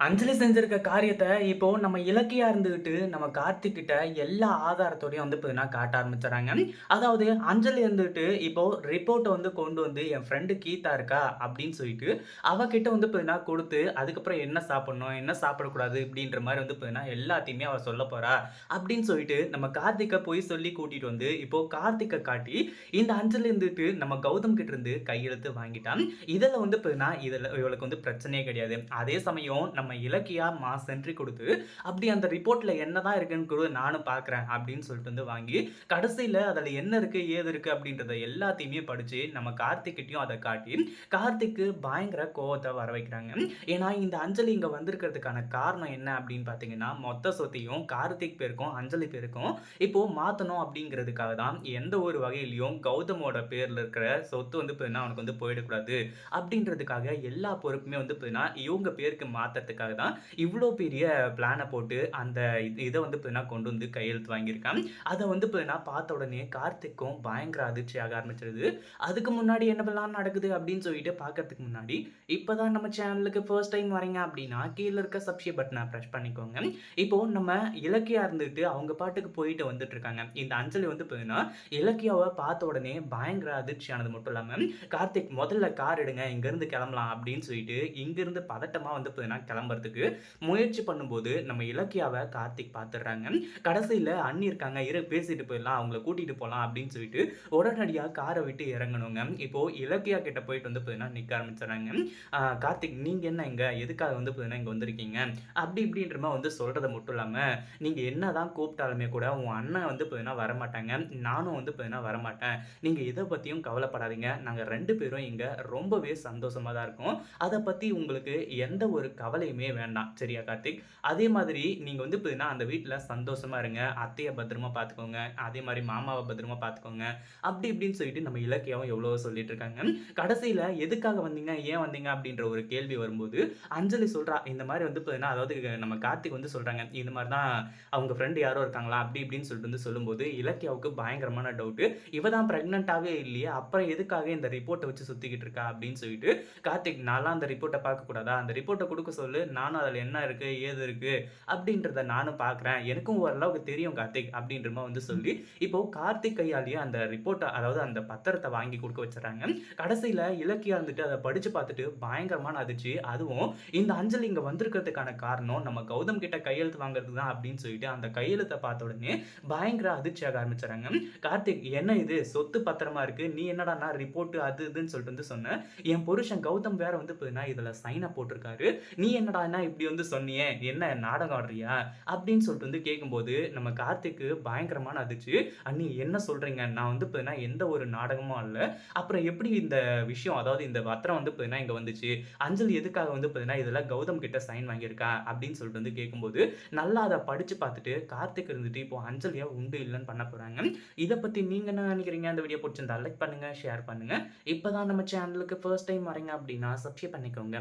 அஞ்சலி செஞ்சிருக்க காரியத்தை இப்போ நம்ம இலக்கியா இருந்துகிட்டு நம்ம கார்த்திக் கிட்ட எல்லா ஆதாரத்தோடையும் வந்து பார்த்தீங்கன்னா காட்ட ஆரம்பிச்சிடறாங்க அதாவது அஞ்சலி இருந்துகிட்டு இப்போ ரிப்போர்ட்டை வந்து கொண்டு வந்து என் ஃப்ரெண்டு கீதா இருக்கா அப்படின்னு சொல்லிட்டு அவகிட்ட வந்து பார்த்தீங்கன்னா கொடுத்து அதுக்கப்புறம் என்ன சாப்பிடணும், என்ன சாப்பிடக்கூடாது இப்படின்ற மாதிரி வந்து பார்த்தீங்கன்னா எல்லாத்தையுமே அவர் சொல்லப் போறா அப்படின்னு சொல்லிட்டு நம்ம கார்த்திக்கை பொய் சொல்லி கூட்டிட்டு வந்து இப்போ கார்த்திக்கை காட்டி இந்த அஞ்சலி இருந்துட்டு நம்ம கௌதம் கிட்ட இருந்து கையெழுத்து வாங்கிட்டான். இதில் வந்து பார்த்தீங்கன்னா இதில் இவளுக்கு வந்து பிரச்சனையே கிடையாது. அதே சமயம் நம்ம நம்ம இலக்கியா மா என்ட்ரி கொடுத்து அப்படி அந்த ரிப்போர்ட்ல என்னதான் இருக்குன்னு கூட நானும் பார்க்குறேன் அப்படின்னு சொல்லிட்டு வந்து வாங்கி கடைசியில அதுல என்ன இருக்கு ஏது இருக்கு அப்படின்றத எல்லாத்தையுமே படிச்சு நம்ம கார்த்திக்கிட்டையும் அதை காட்டி கார்த்திக்கு பயங்கர கோவத்தை வர வைக்கிறாங்க. ஏன்னா இந்த அஞ்சலி இங்க வந்திருக்கிறதுக்கான காரணம் என்ன அப்படின்னு பார்த்தீங்கன்னா மொத்த சொத்தையும் கார்த்திக் பேருக்கும் அஞ்சலி பேருக்கும் இப்போ மாத்தணும் அப்படிங்கிறதுக்காக தான் எந்த ஒரு வகையிலையும் கௌதமோட பேர்ல இருக்கிற சொத்து வந்து பார்த்தீங்கன்னா அவனுக்கு வந்து போயிடக்கூடாது. அப்படின்றதுக்காக எல்லா பொறுப்புமே வந்து இவங்க பேருக்கு மாத்துறதுக்காக தான் இவ்வளோ பெரிய பிளானை போட்டு அந்த இது இதை வந்து இப்போ கொண்டு வந்து கையெழுத்து வாங்கியிருக்கான் அதை வந்து பார்த்தீங்கன்னா பார்த்த உடனே கார்த்திக்கும் பயங்கர அதிர்ச்சியாக ஆரம்பிச்சிருது. அதுக்கு முன்னாடி என்னவெல்லாம் நடக்குது அப்படின்னு சொல்லிட்டு பார்க்கறதுக்கு முன்னாடி இப்போ தான் நம்ம சேனலுக்கு ஃபர்ஸ்ட் டைம் வரீங்க அப்படின்னா கீழே இருக்க சப்ஸ்கிரைப் பட்டனை ப்ரெஸ் பண்ணிக்கோங்க. இப்போ நம்ம இலக்கியா இருந்துட்டு அவங்க பாட்டுக்கு போயிட்டு வந்துட்டு இருக்காங்க. இந்த அஞ்சலி வந்து பார்த்தீங்கன்னா இலக்கியாவை பார்த்த உடனே பயங்கர அதிர்ச்சியானது மட்டும் இல்லாமல் கார்த்திக் முதல்ல கார் எடுங்க இங்கேருந்து கிளம்பலாம் அப்படின்னு சொல்லிட்டு இங்கேருந்து பதட்டமாக வந்து பார்த்தீங்கன்னா கிளம்புறதுக்கு முயற்சி பண்ணும்போது நம்ம இலக்கியாவை கார்த்திக் பார்த்துடுறாங்க கடைசியில் அண்ணி இருக்காங்க. இரு பேசிட்டு போயிடலாம். அவங்கள கூட்டிகிட்டு போகலாம் அப்படின்னு சொல்லிட்டு உடனடியாக காரை விட்டு இறங்கணுங்க. இப்போது இலக்கியா கிட்ட போயிட்டு வந்து பார்த்தீங்கன்னா நிற்க ஆரம்பிச்சிடுறாங்க. கார்த்திக் நீங்கள் என்ன இங்கே? எதுக்காக வந்து பார்த்தீங்கன்னா இங்கே வந்திருக்கீங்க? அப்படி இப்படின்ற மாதிரி வந்து சொல்கிறத மட்டும் இல்லாமல் நீங்கள் என்ன தான் கூப்பிட்டாலுமே கூட உன் அண்ணன் வந்து பார்த்தீங்கன்னா வரமாட்டாங்க. நானும் வந்து பார்த்தீங்கன்னா வரமாட்டேன். நீங்கள் இதை பற்றியும் கவலைப்படாதீங்க. நாங்கள் ரெண்டு பேரும் இங்கே ரொம்பவே சந்தோஷமாக தான் இருக்கோம். அதை பற்றி உங்களுக்கு எந்த ஒரு கவலையுமே வேண்டாம். சரியா கார்த்திக்? அதே மாதிரி நீங்கள் வந்து பார்த்தீங்கன்னா அந்த வீட்டில் சந்தோஷமாக இருங்க. அத்தையை பத்திரமா பார்த்துக்கோங்க அதே மாதிரி மாமாவை பத்திரமா பார்த்துக்கோங்க அப்படி இப்படின்னு சொல்லிட்டு நம்ம இலக்கியாவும் எவ்வளோ சொல்லிட்டு இருக்காங்க. கடைசியில் எதுக்காக வந்தீங்க? ஏன் வந்தீங்க? அப்படின்ற ஒரு கேள்வி வரும்போது அஞ்சலி சொல்கிறா இந்த மாதிரி வந்து பார்த்தீங்கன்னா அதாவது நம்ம கார்த்திக் வந்து சொல்கிறாங்க இந்த மாதிரி தான் அவங்க ஃப்ரெண்டு யாரோ இருக்காங்களா? அப்படி இப்படின்னு சொல்லிட்டு வந்து சொல்லும்போது இலக்கியாவுக்கு பயங்கரமான டவுட்டு இவ தான் ப்ரெக்னெண்ட்டாகவே இல்லையே அப்புறம் எதுக்காக இந்த ரிப்போர்ட்டை வச்சு சுற்றிக்கிட்டு இருக்கா? அப்படின்னு சொல்லிட்டு கார்த்திக் நான்லாம் அந்த ரிப்போர்ட்டை பார்க்கக்கூடாதா? அந்த ரிப்போர்ட்டை கொடுக்க சொல்லு நானும் அதில் என்ன இருக்குது ஏது இருக்குது அப்படின்றத நானும் பார்க்குறேன் எனக்கும் ஓரளவுக்கு தெரியும் கார்த்திக் அப்படின்றமா வந்து சொல்லி இப்போ கார்த்திக் கையாலேயே அந்த ரிப்போர்ட்டை அதாவது அந்த பத்திரத்தை வாங்கி கொடுக்க வச்சுறாங்க கடைசியில் இலக்கியா வந்துட்டு அதை படித்து பார்த்துட்டு பயங்கரமான அதிர்ச்சி. அதுவும் இந்த அஞ்சலி இங்கே வந்திருக்கிறதுக்கான காரணம் நம்ம கௌதம் கிட்ட கையெழுத்து வாங்குறது தான் அப்படின்னு சொல்லிட்டு அந்த கையெழுத்தை பார்த்த உடனே பயங்கர அதிர்ச்சியாக ஆரம்பிச்சுறாங்க கார்த்திக் என்ன இது? சொத்து பத்திரமா இருக்கு? நீ என்னடா ரிப்போர்ட் அது இதுன்னு சொல்லிட்டு வந்து சொன்ன. என் புருஷன் கௌதம் வேற வந்து இதில் சைனை போட்டிருக்காரு. நீ என்னடா இப்படி வந்து சொன்னியே என்ன நாடகம் ஆடுறியா? அப்படின்னு சொல்லிட்டு வந்து கேட்கும்போது நம்ம கார்த்திக்கு பயங்கரமான அதிர்ச்சி. அண்ணி என்ன சொல்கிறீங்க நான் வந்து பார்த்தீங்கன்னா எந்த ஒரு நாடகமும் அல்ல. அப்புறம் எப்படி இந்த விஷயம் அதாவது இந்த பத்திரம் வந்து பார்த்தீங்கன்னா இங்கே வந்துச்சு. அஞ்சல் எதுக்காக வந்து பார்த்தீங்கன்னா இதில் கௌதம் கிட்ட சைன் வாங்கியிருக்கா? அப்படின்னு சொல்லிட்டு வந்து கேட்கும்போது நல்லா அதை படித்து பார்த்துட்டு கார்த்திக் இருந்துட்டு இப்போ அஞ்சலியாக உண்டு இல்லைன்னு பண்ண போகிறாங்க இதை பற்றி நீங்கள் என்ன நினைக்கிறீங்க? அந்த வீடியோ பிடிச்சிருந்தா லைக் பண்ணுங்கள் ஷேர் பண்ணுங்கள் இப்போ தான் நம்ம சேனலுக்கு ஃபர்ஸ்ட் டைம் வரீங்க அப்படின்னா சப்ஸ்கிரைப் பண்ணிக்கோங்க.